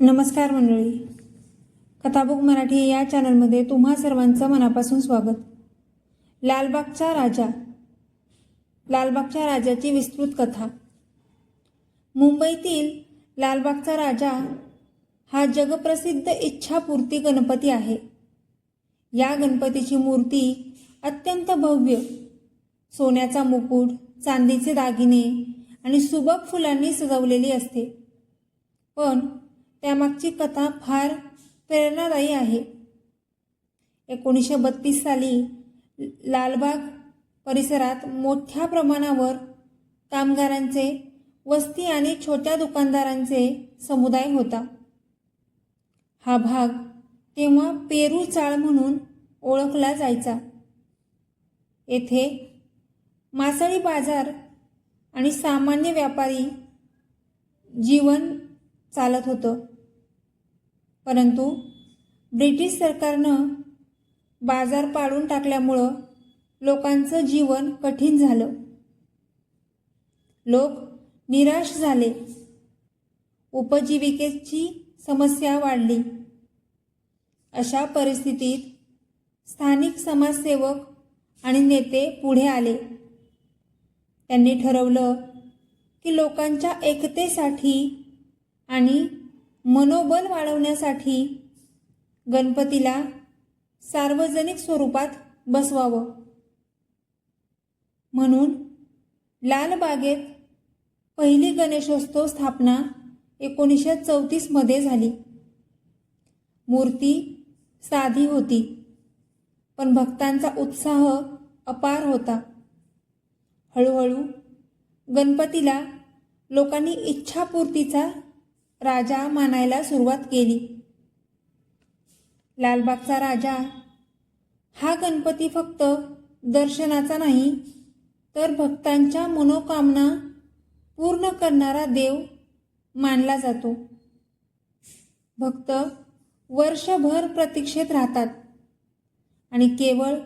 नमस्कार मंडळी. कथाबुक मराठी या चॅनलमध्ये तुम्हा सर्वांचं मनापासून स्वागत. लालबागचा राजा. लालबागच्या राजाची विस्तृत कथा. मुंबईतील लालबागचा राजा हा जगप्रसिद्ध इच्छापूर्ती गणपती आहे. या गणपतीची मूर्ती अत्यंत भव्य. सोन्याचा मुकुट चांदीचे दागिने आणि सुबक फुलांनी सजवलेली असते. पण त्यामागची कथा फार प्रेरणादायी आहे. एकोणीसशे बत्तीस साली लालबाग परिसरात मोठ्या प्रमाणावर कामगारांचे वस्ती आणि छोट्या दुकानदारांचे समुदाय होता. हा भाग तेव्हा पेरू चाळ म्हणून ओळखला जायचा. येथे मासळी बाजार आणि सामान्य व्यापारी जीवन चालत होतं. परंतु ब्रिटिश सरकारनं बाजार पाडून टाकल्यामुळं लोकांचं जीवन कठीण झालं. लोक निराश झाले. उपजीविकेची समस्या वाढली. अशा परिस्थितीत स्थानिक समाजसेवक आणि नेते पुढे आले. त्यांनी ठरवलं की लोकांच्या एकतेसाठी आणि मनोबल वाढवण्यासाठी गणपतीला सार्वजनिक स्वरूपात बसवावं. म्हणून लालबागेत पहिली गणेशोत्सव स्थापना एकोणीसशे चौतीसमध्ये झाली. मूर्ती साधी होती पण भक्तांचा उत्साह अपार होता. हळूहळू गणपतीला लोकांनी इच्छापूर्तीचा राजा मानायला सुरुवात केली. लालबागचा राजा हा गणपती फक्त दर्शनाचा नाही तर भक्तांच्या मनोकामना पूर्ण करणारा देव मानला जातो. भक्त वर्षभर प्रतीक्षेत राहतात आणि केवळ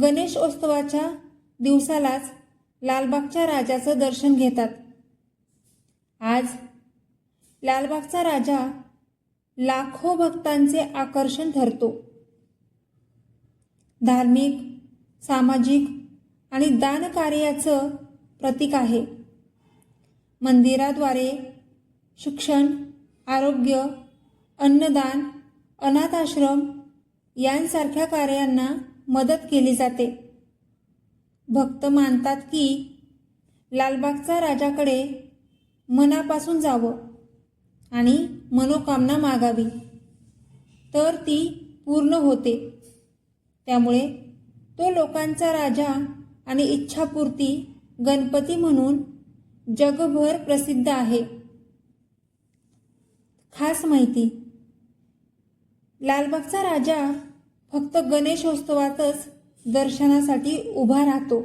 गणेशोत्सवाच्या दिवसालाच लालबागच्या राजाचं दर्शन घेतात. आज लालबागचा राजा लाखो भक्तांचे आकर्षण ठरतो धार्मिक सामाजिक आणि दानकार्याचं प्रतीक आहे. मंदिराद्वारे शिक्षण आरोग्य अन्नदान अनाथाश्रम यांसारख्या कार्यांना मदत केली जाते. भक्त मानतात की लालबागचा राजाकडे मनापासून जावं. आणि मनोकामना मागावी. तर ती पूर्ण होते. त्यामुळे तो लोकांचा राजा आणि इच्छापूर्ती गणपती म्हणून जगभर प्रसिद्ध आहे. खास माहिती लालबागचा राजा फक्त गणेशोत्सवातच दर्शनासाठी उभा राहतो.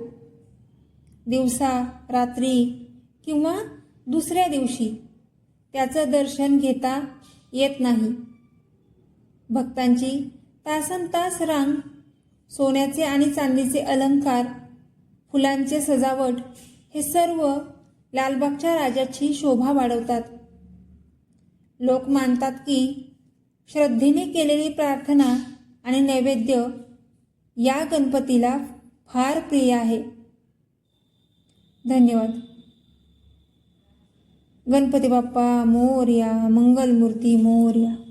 दिवसा रात्री किंवा दुसऱ्या दिवशी. त्याचं दर्शन घेता येत नाही. भक्तांची तासन तास रांग सोन्याचे आणि चांदीचे अलंकार फुलांचे सजावट हे सर्व लालबागच्या राजाची शोभा वाढवतात. लोक मानतात की श्रद्धेने केलेली प्रार्थना आणि नैवेद्य या गणपतीला फार प्रिय आहे. धन्यवाद. गणपती बाप्पा मोर्या मंगलमूर्ती मोर्या.